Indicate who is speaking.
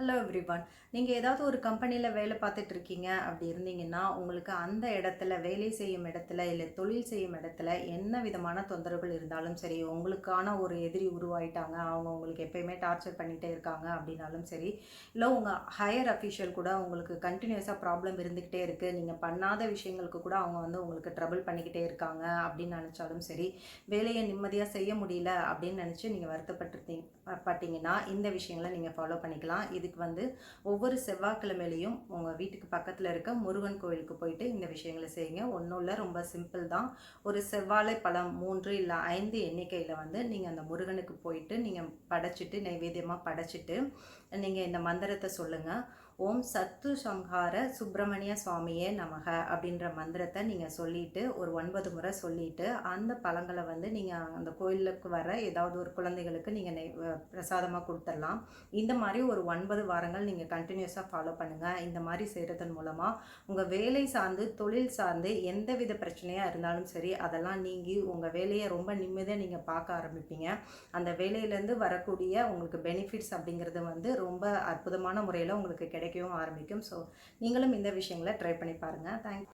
Speaker 1: Hello everyone நீங்கள் ஏதாவது ஒரு கம்பெனியில் வேலை பார்த்துட்டு இருக்கீங்க அப்படி இருந்தீங்கன்னா உங்களுக்கு அந்த இடத்துல வேலை செய்யும் இடத்துல இல்லை தொழில் செய்யும் இடத்துல என்ன விதமான தொந்தரவுகள் இருந்தாலும் சரி உங்களுக்கான ஒரு எதிரி உருவாயிட்டாங்க அவங்க உங்களுக்கு எப்பயுமே டார்ச்சர் பண்ணிகிட்டே இருக்காங்க அப்படின்னாலும் சரி இல்லை உங்கள் ஹையர் அஃபிஷியல் கூட உங்களுக்கு கண்டினியூஸாக ப்ராப்ளம் இருந்துக்கிட்டே இருக்குது நீங்கள் பண்ணாத விஷயங்களுக்கு கூட அவங்க வந்து உங்களுக்கு ட்ரபிள் பண்ணிக்கிட்டே இருக்காங்க அப்படின்னு நினச்சாலும் சரி வேலையை நிம்மதியாக செய்ய முடியல அப்படின்னு நினச்சி நீங்கள் வருத்தப்பட்டிருந்தீங்க பார்த்தீங்கன்னா இந்த விஷயங்களை நீங்கள் ஃபாலோ பண்ணிக்கலாம். இதுக்கு வந்து ஒவ்வொரு செவ்வாய்க்கிழமையிலையும் உங்கள் வீட்டுக்கு பக்கத்தில் இருக்க முருகன் கோயிலுக்கு போயிட்டு இந்த விஷயங்களை செய்யுங்க. ஒன்றும் இல்லை ரொம்ப சிம்பிள் தான். ஒரு செவ்வாழை பழம் மூன்று இல்லை ஐந்து எண்ணிக்கையில் வந்து நீங்கள் அந்த முருகனுக்கு போயிட்டு நீங்கள் படைச்சிட்டு நைவேத்தியமாக படைச்சிட்டு நீங்கள் இந்த மந்திரத்தை சொல்லுங்கள் ஓம் சத்து சம்ஹார சுப்பிரமணிய சுவாமியே நமக அப்படின்ற மந்திரத்தை நீங்கள் சொல்லிட்டு ஒரு ஒன்பது முறை சொல்லிட்டு அந்த பழங்களை வந்து நீங்கள் அந்த கோயிலுக்கு வர ஏதாவது ஒரு குழந்தைகளுக்கு நீங்கள் நெய் பிரசாதமாக கொடுத்துடலாம். இந்த மாதிரி ஒரு ஒன்பது வாரங்கள் நீங்கள் கண்டினியூஸாக ஃபாலோ பண்ணுங்கள் இந்த மாதிரி செய்கிறதன் மூலமாக உங்கள் வேலை சார்ந்து தொழில் சார்ந்து எந்த வித பிரச்சனையாக இருந்தாலும் சரி அதெல்லாம் நீங்கி உங்கள் வேலையை ரொம்ப நிம்மதியாக நீங்கள் பார்க்க ஆரம்பிப்பீங்க. அந்த வேலையிலேருந்து வரக்கூடிய உங்களுக்கு பெனிஃபிட்ஸ் அப்படிங்கிறது வந்து ரொம்ப அற்புதமான முறையில் உங்களுக்கு கிடைக்கும். கிடைக்கவும் ஆரம்பிக்கும். ஸோ நீங்களும் இந்த விஷயங்களை ட்ரை பண்ணி பாருங்கள் தேங்க்